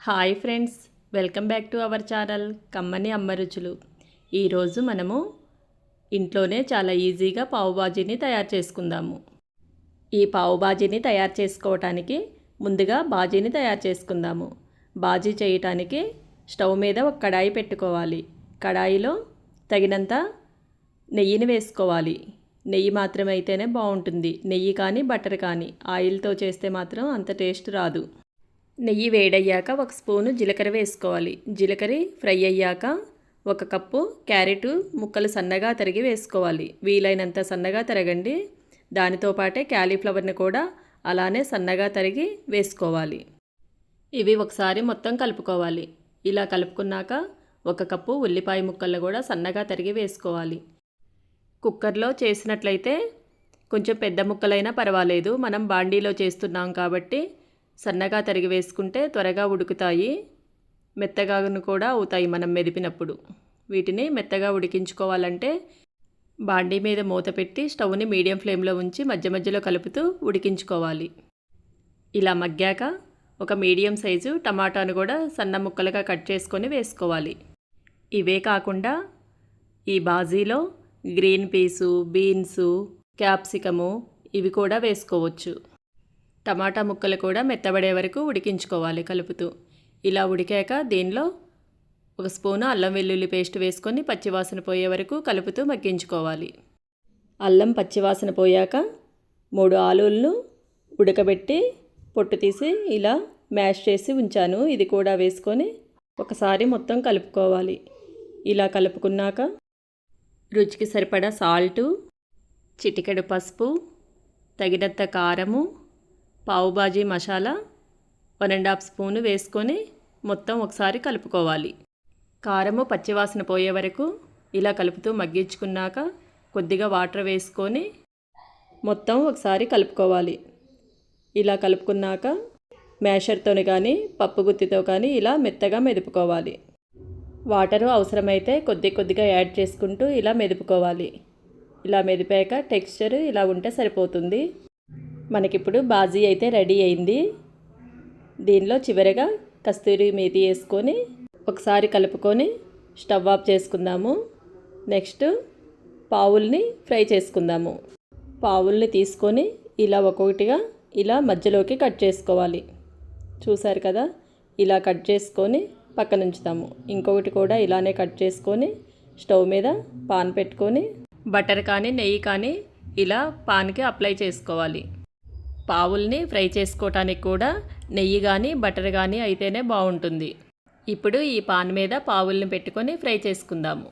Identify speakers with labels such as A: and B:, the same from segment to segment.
A: Hi friends welcome back to our channel కమ్మని అమ్మ రుచులు. ఈరోజు మనము ఇంట్లోనే చాలా ఈజీగా పావుబాజీని తయారు చేసుకుందాము. ఈ పావుబాజీని తయారు చేసుకోవటానికి ముందుగా బాజీని తయారు చేసుకుందాము. బాజీ చేయటానికి స్టవ్ మీద ఒక కడాయి పెట్టుకోవాలి. కడాయిలో తగినంత నెయ్యిని వేసుకోవాలి. నెయ్యి మాత్రమైతేనే అయితేనే బాగుంటుంది. నెయ్యి కానీ బటర్ కానీ ఆయిల్తో చేస్తే మాత్రం అంత టేస్ట్ రాదు. నెయ్యి వేడయ్యాక ఒక స్పూను జీలకర్ర వేసుకోవాలి. జీలకర్ర ఫ్రై అయ్యాక ఒక కప్పు క్యారెట్ ముక్కలు సన్నగా తరిగి వేసుకోవాలి. వీలైనంత సన్నగా తరగండి. దానితో పాటే క్యాలీఫ్లవర్ని కూడా అలానే సన్నగా తరిగి వేసుకోవాలి. ఇవి ఒకసారి మొత్తం కలుపుకోవాలి. ఇలా కలుపుకున్నాక ఒక కప్పు ఉల్లిపాయ ముక్కలను కూడా సన్నగా తరిగి వేసుకోవాలి. కుక్కర్లో చేసినట్లయితే కొంచెం పెద్ద ముక్కలైనా పర్వాలేదు. మనం బాండీలో చేస్తున్నాం కాబట్టి సన్నగా తరిగి వేసుకుంటే త్వరగా ఉడుకుతాయి. మెత్తగాను కూడా అవుతాయి మనం మెదిపినప్పుడు. వీటిని మెత్తగా ఉడికించుకోవాలంటే బాండీ మీద మూత పెట్టి స్టవ్ని మీడియం ఫ్లేమ్లో ఉంచి మధ్య మధ్యలో కలుపుతూ ఉడికించుకోవాలి. ఇలా మగ్గాక ఒక మీడియం సైజు టమాటాను కూడా సన్న ముక్కలుగా కట్ చేసుకొని వేసుకోవాలి. ఇవే కాకుండా ఈ బాజీలో గ్రీన్ పీసు బీన్సు క్యాప్సికము ఇవి కూడా వేసుకోవచ్చు. టమాటా ముక్కలు కూడా మెత్తబడే వరకు ఉడికించుకోవాలి కలుపుతూ. ఇలా ఉడికాక దీనిలో ఒక స్పూను అల్లం వెల్లుల్లి పేస్ట్ వేసుకొని పచ్చివాసన పోయే వరకు కలుపుతూ మగ్గించుకోవాలి. అల్లం పచ్చివాసన పోయాక మూడు ఆలులను ఉడకబెట్టి పొట్టు తీసి ఇలా మ్యాష్ చేసి ఉంచాను. ఇది కూడా వేసుకొని ఒకసారి మొత్తం కలుపుకోవాలి. ఇలా కలుపుకున్నాక రుచికి సరిపడా సాల్టు చిటికెడు పసుపు తగినంత కారము pav bhaji masala one and half spoon వేసుకొని మొత్తం ఒకసారి కలుపుకోవాలి. కారము పచ్చివాసన పోయే వరకు ఇలా కలుపుతూ మగ్గించుకున్నాక కొద్దిగా వాటర్ వేసుకొని మొత్తం ఒకసారి కలుపుకోవాలి. ఇలా కలుపుకున్నాక మ్యాషర్తోని కానీ పప్పు గుత్తితో కానీ ఇలా మెత్తగా మెదుపుకోవాలి. వాటరు అవసరమైతే కొద్ది కొద్దిగా యాడ్ చేసుకుంటూ ఇలా మెదుపుకోవాలి. ఇలా మెదిపాక టెక్స్చర్ ఇలా ఉంటే సరిపోతుంది. మనకిప్పుడు బాజీ అయితే రెడీ అయింది. దీనిలో చివరిగా కస్తూరి మేతి వేసుకొని ఒకసారి కలుపుకొని స్టవ్ ఆఫ్ చేసుకుందాము. నెక్స్ట్ పావుల్ని ఫ్రై చేసుకుందాము. పావుల్ని తీసుకొని ఇలా ఒక్కొక్కటిగా ఇలా మధ్యలోకి కట్ చేసుకోవాలి. చూసారు కదా? ఇలా కట్ చేసుకొని పక్కన ఉంచుతాము. ఇంకొకటి కూడా ఇలానే కట్ చేసుకొని స్టవ్ మీద పాన్ పెట్టుకొని బటర్ కానీ నెయ్యి కానీ ఇలా పాన్కి అప్లై చేసుకోవాలి. పావుల్ని ఫ్రై చేసుకోవటానికి కూడా నెయ్యి కానీ బటర్ కానీ అయితేనే బాగుంటుంది ఇప్పుడు ఈ పాన్ మీద పావుల్ని పెట్టుకొని ఫ్రై చేసుకుందాము.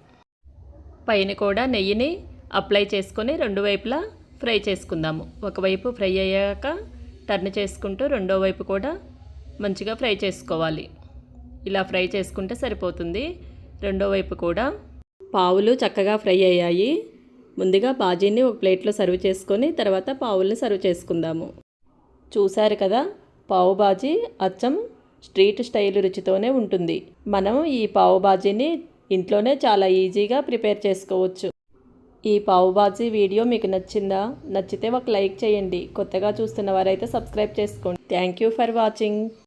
A: పైన కూడా నెయ్యిని అప్లై చేసుకొని రెండు వైపులా ఫ్రై చేసుకుందాము. ఒకవైపు ఫ్రై అయ్యాక టర్న్ చేసుకుంటూ రెండో వైపు కూడా మంచిగా ఫ్రై చేసుకోవాలి. ఇలా ఫ్రై చేసుకుంటే సరిపోతుంది. రెండో వైపు కూడా పావులు చక్కగా ఫ్రై అయ్యాయి. ముందుగా బాజీని ఒక ప్లేట్లో సర్వ్ చేసుకొని తర్వాత పావుల్ని సర్వ్ చేసుకుందాము. చూశారు కదా? పావు బాజీ అచ్చం స్ట్రీట్ స్టైల్ రుచితోనే ఉంటుంది. మనం ఈ పావు బాజీని ఇంట్లోనే చాలా ఈజీగా ప్రిపేర్ చేసుకోవచ్చు. ఈ పావు బాజీ వీడియో మీకు నచ్చిందా? నచ్చితే ఒక లైక్ చేయండి. కొత్తగా చూస్తున్న వారైతే సబ్స్క్రైబ్ చేసుకోండి. Thank you for watching.